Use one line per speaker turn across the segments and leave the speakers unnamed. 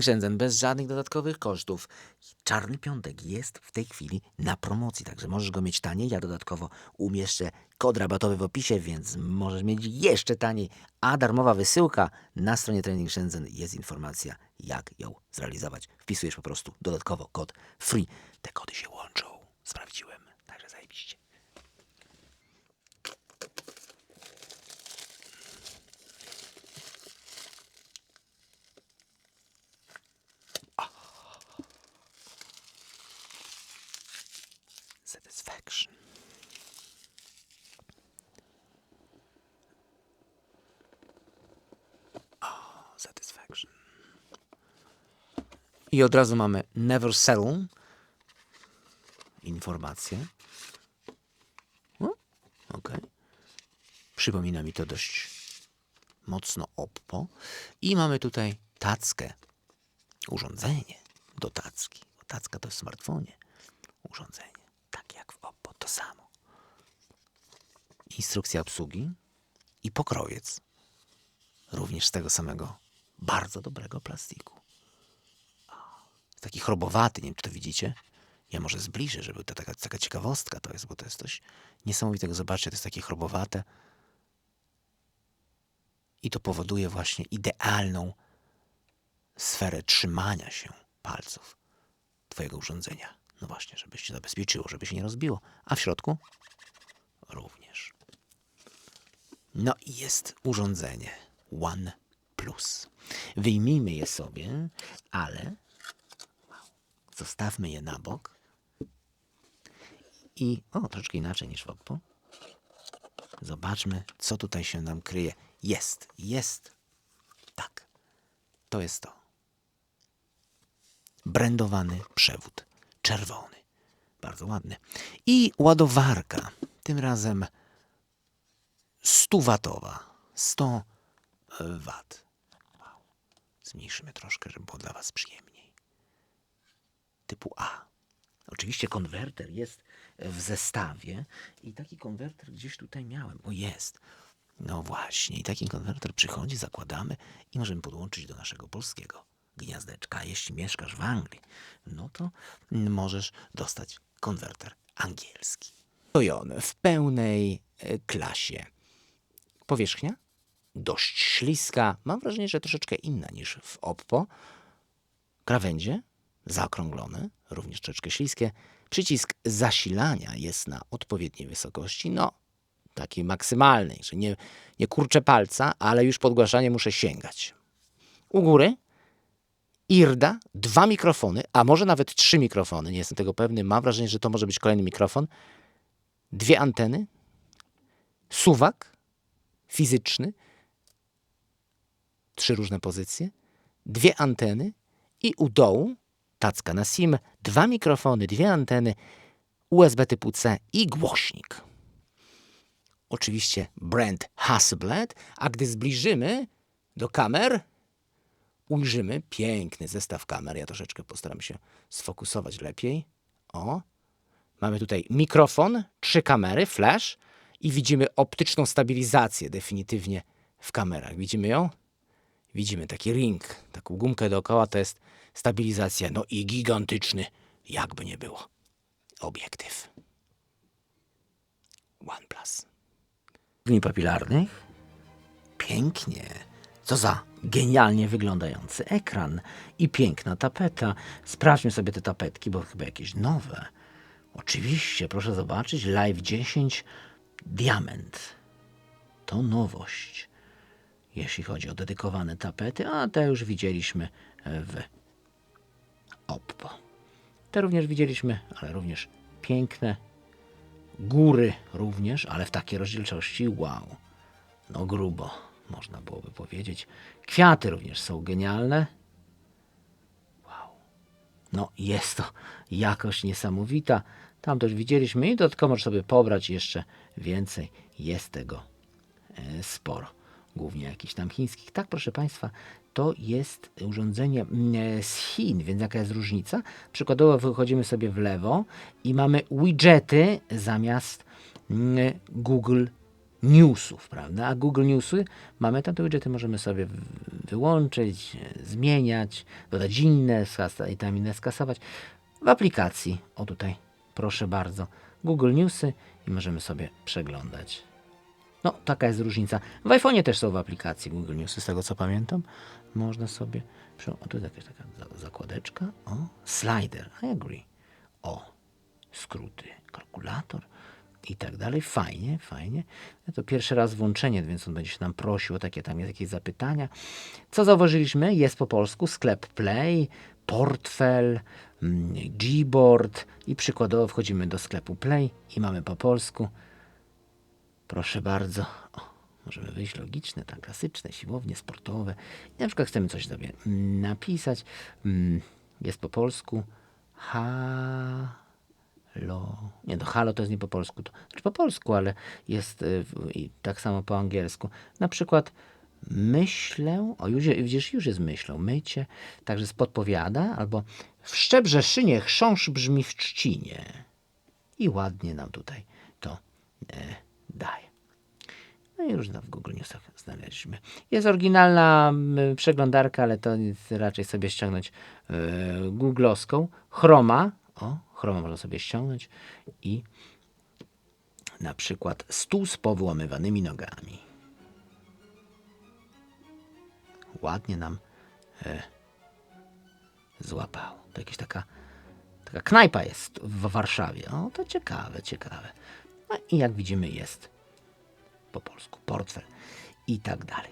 Shenzhen bez żadnych dodatkowych kosztów. Czarny Piątek jest w tej chwili na promocji, także możesz go mieć taniej. Ja dodatkowo umieszczę kod rabatowy w opisie, więc możesz mieć jeszcze taniej. A darmowa wysyłka na stronie Training Shenzhen jest informacja, jak ją zrealizować. Wpisujesz po prostu dodatkowo kod free. Te kody się łączą. Sprawdziłem, także zajebiście. Satisfaction. O, satisfaction. I od razu mamy never settle. Informacje. O, okej. Przypomina mi to dość mocno Oppo. I mamy tutaj tackę. Urządzenie do tacki. Tacka to w smartfonie. Urządzenie. Tak jak w Oppo. To samo. Instrukcja obsługi i pokrowiec. Również z tego samego bardzo dobrego plastiku. Taki chrobowaty, nie wiem czy to widzicie. Ja może zbliżę, żeby to taka, taka ciekawostka to jest, bo to jest coś niesamowitego. Zobaczcie, to jest takie chrobowate. I to powoduje właśnie idealną sferę trzymania się palców Twojego urządzenia. No właśnie, żeby się zabezpieczyło, żeby się nie rozbiło. A w środku również. No i jest urządzenie One Plus. Wyjmijmy je sobie, ale zostawmy je na bok. I o, troszeczkę inaczej niż w Oppo. Zobaczmy, co tutaj się nam kryje. Jest, jest. Tak, to jest to. Brandowany przewód. Czerwony. Bardzo ładny. I ładowarka. Tym razem 100-watowa. 100 wat. Wow. Zmniejszymy troszkę, żeby było dla Was przyjemniej. Typu A. Oczywiście konwerter jest w zestawie i taki konwerter gdzieś tutaj miałem. O, jest. No właśnie, i taki konwerter przychodzi, zakładamy i możemy podłączyć do naszego polskiego gniazdeczka. Jeśli mieszkasz w Anglii, no to możesz dostać konwerter angielski. Stojon w pełnej e, klasie. Powierzchnia dość śliska. Mam wrażenie, że troszeczkę inna niż w Oppo. Krawędzie zaokrąglone, również troszeczkę śliskie. Przycisk zasilania jest na odpowiedniej wysokości, no takiej maksymalnej, że nie, nie kurczę palca, ale już podgłaszanie muszę sięgać. U góry IRDA, dwa mikrofony, a może nawet trzy mikrofony, nie jestem tego pewny, mam wrażenie, że to może być kolejny mikrofon. Dwie anteny, suwak fizyczny, trzy różne pozycje, dwie anteny i u dołu tacka na SIM, dwa mikrofony, dwie anteny, USB typu C i głośnik. Oczywiście brand Hasselblad, a gdy zbliżymy do kamer, ujrzymy piękny zestaw kamer. Ja troszeczkę postaram się sfokusować lepiej. O, mamy tutaj mikrofon, trzy kamery, flash i widzimy optyczną stabilizację definitywnie w kamerach. Widzimy ją? Widzimy taki ring, taką gumkę dookoła, to jest stabilizacja. No i gigantyczny, jakby nie było, obiektyw. OnePlus. Dni papilarnych? Pięknie. Co za genialnie wyglądający ekran i piękna tapeta. Sprawdźmy sobie te tapetki, bo chyba jakieś nowe. Oczywiście, proszę zobaczyć, Live 10 Diament. To nowość, jeśli chodzi o dedykowane tapety, a te już widzieliśmy w Oppo. Te również widzieliśmy, ale również piękne. Góry również, ale w takiej rozdzielczości, wow. No grubo, można byłoby powiedzieć. Kwiaty również są genialne. Wow. No jest to jakość niesamowita. Tam też widzieliśmy i dodatkowo możesz sobie pobrać jeszcze więcej. Jest tego e, sporo. Głównie jakichś tam chińskich. Tak, proszę Państwa, to jest urządzenie mm, z Chin, więc jaka jest różnica? Przykładowo wychodzimy sobie w lewo i mamy widgety zamiast mm, Google newsów, prawda? A Google Newsy mamy tam te widgety, możemy sobie wyłączyć, e, zmieniać, dodać inne i tam inne skasować. W aplikacji, o tutaj, proszę bardzo, Google Newsy i możemy sobie przeglądać. No, taka jest różnica. W iPhone'ie też są w aplikacji Google Newsy, z tego co pamiętam. Można sobie. O, tu jest jakaś taka za- zakładeczka. O, slider. I agree. O, skróty, kalkulator i tak dalej. Fajnie, fajnie. To pierwszy raz włączenie, więc on będzie się nam prosił o takie tam jakieś zapytania. Co zauważyliśmy? Jest po polsku sklep Play, portfel, mm, Gboard i przykładowo wchodzimy do sklepu Play i mamy po polsku Proszę bardzo. O, możemy wyjść logiczne, tak, klasyczne, siłownie, sportowe. I na przykład chcemy coś sobie napisać. Mm, Jest po polsku. Halo. Nie, no halo to jest nie po polsku. To, znaczy po polsku, ale jest y, i tak samo po angielsku. Na przykład myślę, o już, widzisz, już jest myślą, mycie, także jest podpowiada, albo w Szczebrzeszynie chrząszcz brzmi w trzcinie. I ładnie nam tutaj to e, daje. No i różne w Google Newsach znaleźliśmy. Jest oryginalna przeglądarka, ale to raczej sobie ściągnąć e, googlowską. Chroma, o, Chroma można sobie ściągnąć i na przykład stół z powyłamywanymi nogami. Ładnie nam e, złapało. To jakaś taka Taka knajpa jest w Warszawie. O, to ciekawe, ciekawe. I jak widzimy jest po polsku portfel i tak dalej.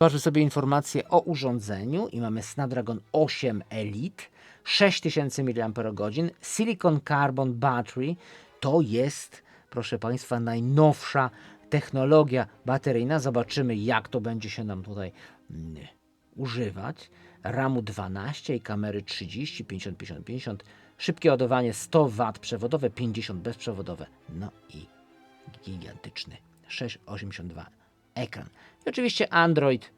Zobaczmy sobie informacje o urządzeniu i mamy Snapdragon 8 Elite 6000 mAh Silicon Carbon Battery to jest, proszę Państwa, najnowsza technologia bateryjna. Zobaczymy, jak to będzie się nam tutaj mm, używać. RAMu 12 i kamery 30, 50, 50, 50. Szybkie ładowanie 100 W przewodowe, 50 bezprzewodowe. No i gigantyczny 6,82 ekran. I oczywiście Android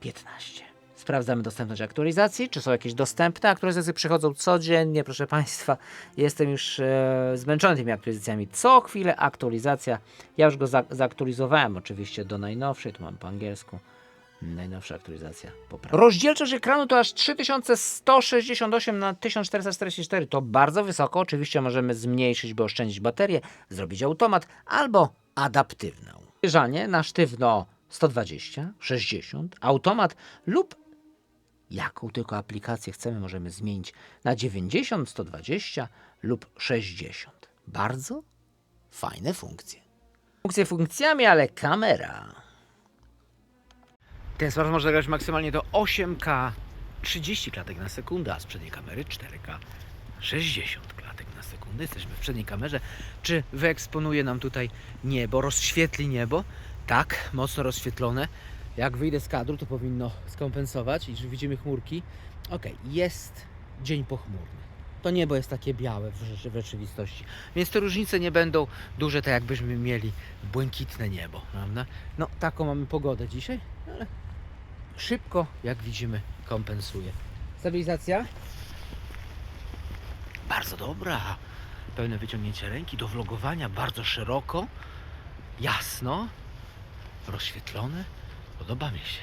15. Sprawdzamy dostępność aktualizacji, czy są jakieś dostępne. Aktualizacje przychodzą codziennie, proszę Państwa. Jestem już e, zmęczony tymi aktualizacjami. Co chwilę aktualizacja. Ja już go za, zaktualizowałem oczywiście do najnowszej, tu mam po angielsku. Najnowsza aktualizacja poprawna. Rozdzielczość ekranu to aż 3168 na 1444. To bardzo wysoko. Oczywiście możemy zmniejszyć, by oszczędzić baterię, zrobić automat albo adaptywną. Zwierzanie na sztywno 120, 60, automat lub jaką tylko aplikację chcemy, możemy zmienić na 90, 120 lub 60. Bardzo fajne funkcje. Funkcje funkcjami, ale kamera. Ten smartfon może zagrać maksymalnie do 8K 30 klatek na sekundę, a z przedniej kamery 4K 60 klatek na sekundę. Jesteśmy w przedniej kamerze. Czy wyeksponuje nam tutaj niebo, rozświetli niebo? Tak, mocno rozświetlone. Jak wyjdę z kadru, to powinno skompensować i widzimy chmurki. Ok, jest dzień pochmurny. To niebo jest takie białe w rzeczywistości. Więc te różnice nie będą duże, tak jakbyśmy mieli błękitne niebo, prawda? No, taką mamy pogodę dzisiaj, ale szybko, jak widzimy, kompensuje. Stabilizacja? Bardzo dobra. Pełne wyciągnięcie ręki do vlogowania, bardzo szeroko, jasno, rozświetlone. Podoba mi się.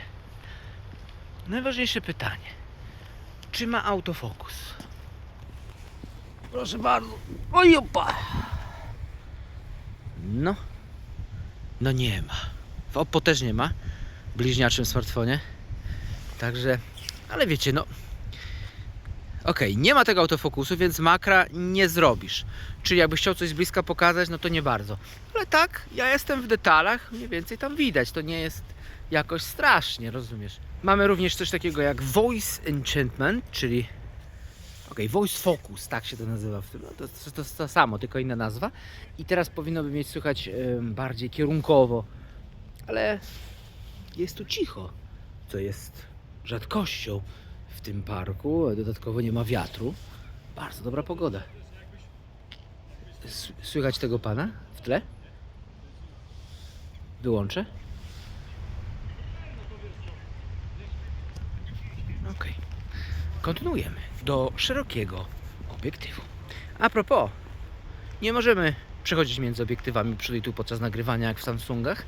Najważniejsze pytanie. Czy ma autofokus? Proszę bardzo. Oj, opa. No. No nie ma. W Oppo też nie ma. W bliźniaczym smartfonie. Także, ale wiecie, no. Okej, nie ma tego autofokusu, więc makra nie zrobisz. Czyli jakbyś chciał coś z bliska pokazać, no to nie bardzo. Ale tak, ja jestem w detalach, mniej więcej tam widać. To nie jest jakoś strasznie, rozumiesz? Mamy również coś takiego jak Voice Enchantment, czyli Okej, Voice Focus, tak się to nazywa. w tym- No to, to, to to samo, tylko inna nazwa. I teraz powinno by mieć słychać bardziej kierunkowo, ale jest tu cicho, co jest rzadkością w tym parku. Dodatkowo nie ma wiatru. Bardzo dobra pogoda. Słychać tego pana w tle? Wyłączę. Okej. Kontynuujemy do szerokiego obiektywu. A propos, Nie możemy przechodzić między obiektywami przód i tu podczas nagrywania jak w Samsungach,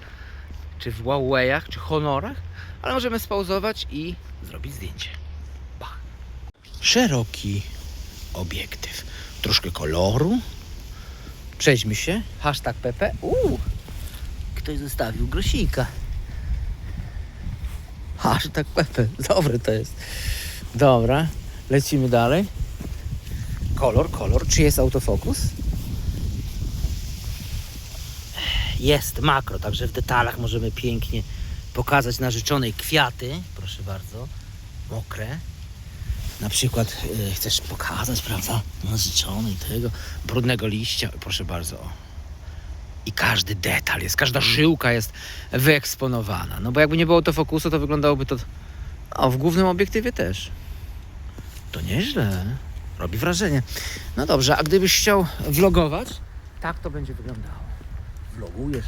czy w Huawei'ach, czy Honorach, ale możemy spauzować i zrobić zdjęcie. Bach. Szeroki obiektyw. Troszkę koloru. Przejdźmy się. Hashtag PP. Uuu, ktoś zostawił grosika. Hashtag PP. Dobry to jest. Dobra, lecimy dalej. Kolor, kolor. Czy jest autofokus? Jest makro, także w detalach możemy pięknie pokazać narzeczonej kwiaty. Proszę bardzo, mokre. Na przykład e, chcesz pokazać, prawda, narzeczonej tego brudnego liścia. Proszę bardzo. o. I każdy detal jest, każda żyłka jest wyeksponowana. No bo jakby nie było autofokusu, to wyglądałoby to o, w głównym obiektywie też. To nieźle. Robi wrażenie. No dobrze, a gdybyś chciał vlogować, tak to będzie wyglądało. Vlogujesz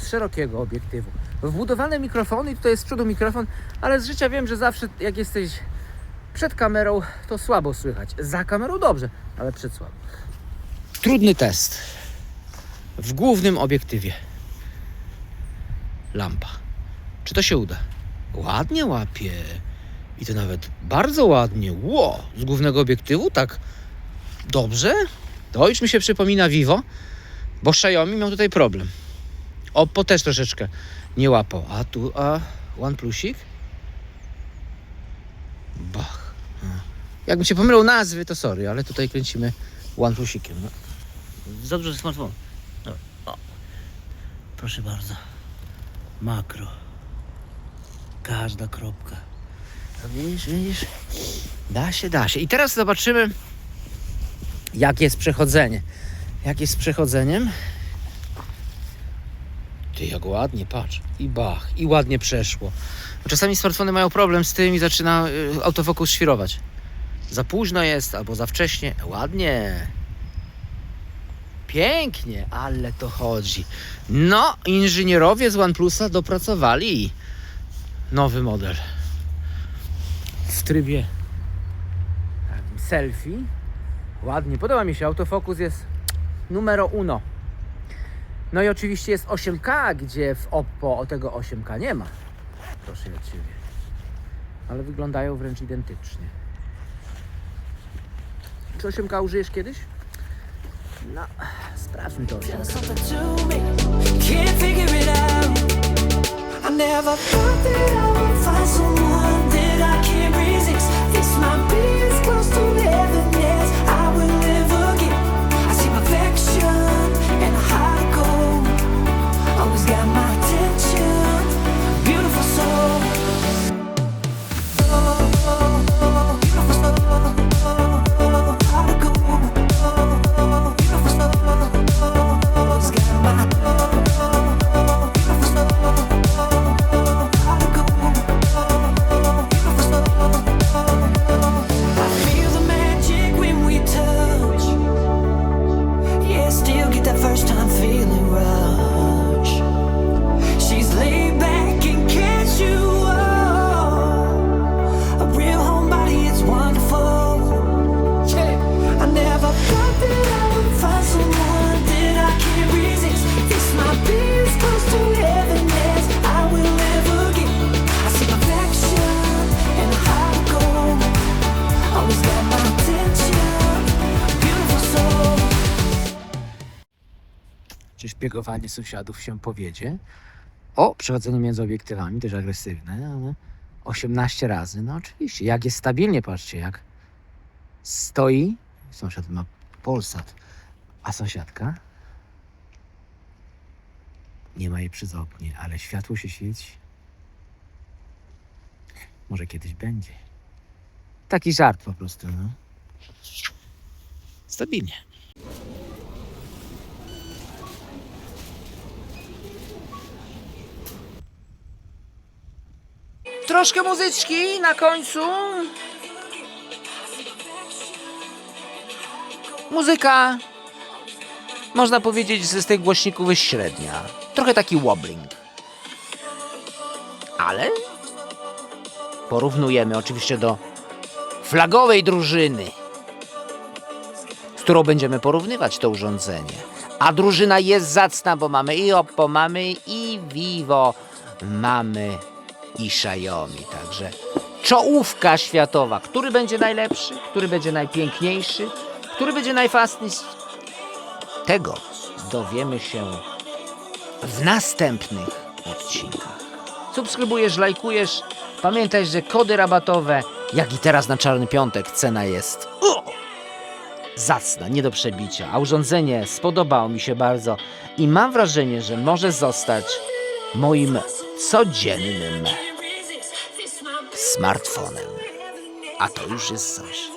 z szerokiego obiektywu. Wbudowane mikrofony, i tutaj jest z przodu mikrofon, ale z życia wiem, że zawsze jak jesteś przed kamerą, to słabo słychać. Za kamerą dobrze, ale przed słabo. Trudny test. W głównym obiektywie. Lampa. Czy to się uda? Ładnie łapie. I to nawet bardzo ładnie. Ło! Z głównego obiektywu tak dobrze. To już mi się przypomina Vivo, bo Xiaomi miał tutaj problem. Oppo też troszeczkę nie łapał. A tu, a OnePlusik? Bach. Jakbym się pomylił nazwy, to sorry, ale tutaj kręcimy OnePlusikiem. No. Za duży smartfon. No. Proszę bardzo. Makro. Każda kropka. No Widzisz, widzisz? Da się, da się. I teraz zobaczymy, jak jest przechodzenie. Jak jest z przechodzeniem? Ty, jak ładnie, patrz. I bach, i ładnie przeszło. Czasami smartfony mają problem z tym i zaczyna y, autofokus świrować. Za późno jest, albo za wcześnie. Ładnie. Pięknie, ale to chodzi. No, inżynierowie z OnePlusa dopracowali nowy model w trybie selfie. Ładnie, podoba mi się. Autofokus jest numero uno. No i oczywiście jest 8K, gdzie w Oppo o tego 8K nie ma. Proszę od Ciebie. Ale wyglądają wręcz identycznie. Czy 8K użyjesz kiedyś? No, sprawdźmy to.
Never thought that I would find someone that I can't resist. This might be
Czy szpiegowanie sąsiadów się powiedzie? O, przechodzenie między obiektywami, też agresywne, ale 18 razy. No oczywiście, jak jest stabilnie, patrzcie, jak stoi, sąsiad ma Polsat, a sąsiadka nie ma jej przez oknie, ale światło się świeci. Może kiedyś będzie. Taki żart po prostu, no. Stabilnie. Troszkę muzyczki na końcu. Muzyka, można powiedzieć, z tych głośników jest średnia. Trochę taki wobbling. Ale porównujemy oczywiście do flagowej drużyny. którą będziemy porównywać to urządzenie. A drużyna jest zacna, bo mamy i Oppo, mamy i Vivo, mamy i Xiaomi. Także czołówka światowa. Który będzie najlepszy? Który będzie najpiękniejszy? Który będzie najfastniejszy? Tego dowiemy się w następnych odcinkach. Subskrybujesz, lajkujesz. Pamiętaj, że kody rabatowe, jak i teraz na Czarny Piątek, cena jest o, zacna, nie do przebicia. A urządzenie spodobało mi się bardzo i mam wrażenie, że może zostać moim codziennym smartfonem. A to już jest coś.